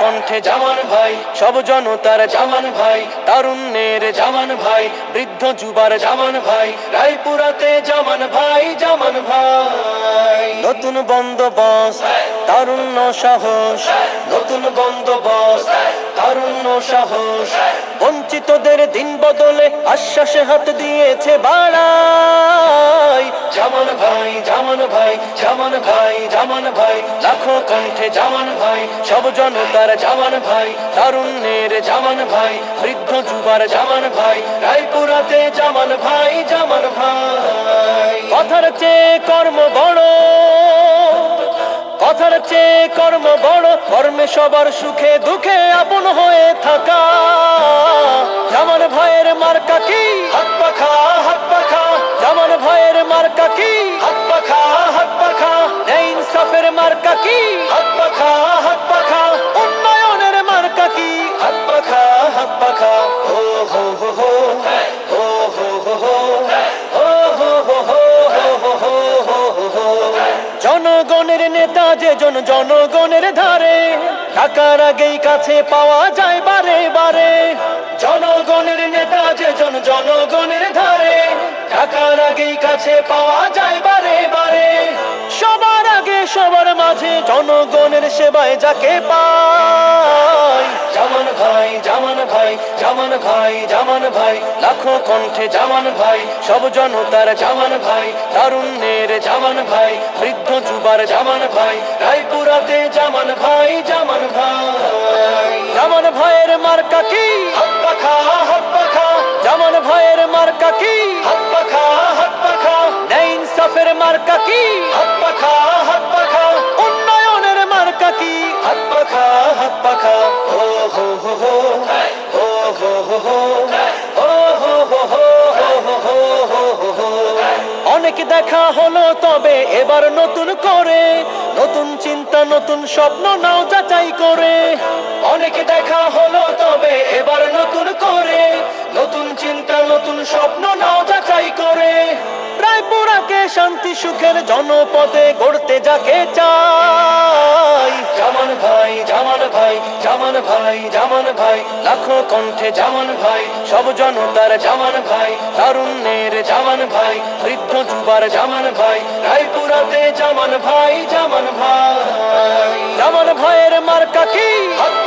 কণ্ঠে, জামান ভাই, সব জনতার জামান ভাই, তারুণ্যের জামান ভাই, বৃদ্ধ যুবার জামান ভাই, রায়পুরাতে জামান ভাই জামান ভাই। নতুন বন্দোবস্ত, তারুণ্য সাহস, নতুন বন্দোবস্ত, তারুণ্য সাহস। বঞ্চিতদের দিন বদলে আশ্বাসে হাত দিয়েছে বাড়াই। জামান ভাই, জামান ভাই, জামান ভাই জামান ভাই, লাখো কণ্ঠে জামান ভাই, সব জনতার জামান ভাই, তারুণ্যের জামান ভাই, বৃদ্ধ যুবার জামান ভাই, রায়পুরাতে জামান ভাই জামান ভাই। কথার চেয়ে কর্ম বড়, কথার চেয়ে কর্ম বড়, কর্মে সবার সুখে দুঃখে আপন হয়ে থাকা। জামান ভাইয়ের মার্কা কি হাত পাখা হাত পাখা উন্নয়নের মার্কা কি হাত পাখা হাত পাখা হো হো হো হো জনগণের নেতা যে জন জনগণের ধারে টাকার আগেই কাছে পাওয়া যায় বারে বারে জনগণের নেতা যে জন জনগণের ধারে টাকার আগেই কাছে পাওয়া যায় বারে বারে আগে সবার মাঝে জনগণের সেবায় যাকে পাই? জামান ভাই জামান ভাই জামান ভাই জামান ভাই, লাখো কণ্ঠে জামান ভাই, সব জনতার জামান ভাই, তারুণ্যের জামান ভাই, বৃদ্ধ যুবার জামান ভাই, রায়পুরাতে জামান ভাই জামান ভাই। জামান ভাইয়ের মার্কা কি? হাত পাখা, হাত জামান ভাইয়ের মার্কা কি? হাত পাখা হাত পাখা। ন্যায় ইনসাফের মার্কা কি? পাখা হাত পাখা হো হো হো হো হো হো অনেক দেখা হলো তবে এবার নতুন করে নতুন চিন্তা নতুন স্বপ্ন নাও যাচাই করে অনেক দেখা হলো তবে এবার নতুন করে শান্তি সুখের জনপদে গড়তে যাকে চাই। জামান ভাই জামান ভাই জামান ভাই জামান ভাই লাখো কণ্ঠে জামান ভাই সব জনতার জামান ভাই তারুণ্যের জামান ভাই বৃদ্ধ যুবার জামান ভাই রায়পুরাতে জামান ভাই জামান ভাই। জামান ভাইয়ের মার্কা কি? হাত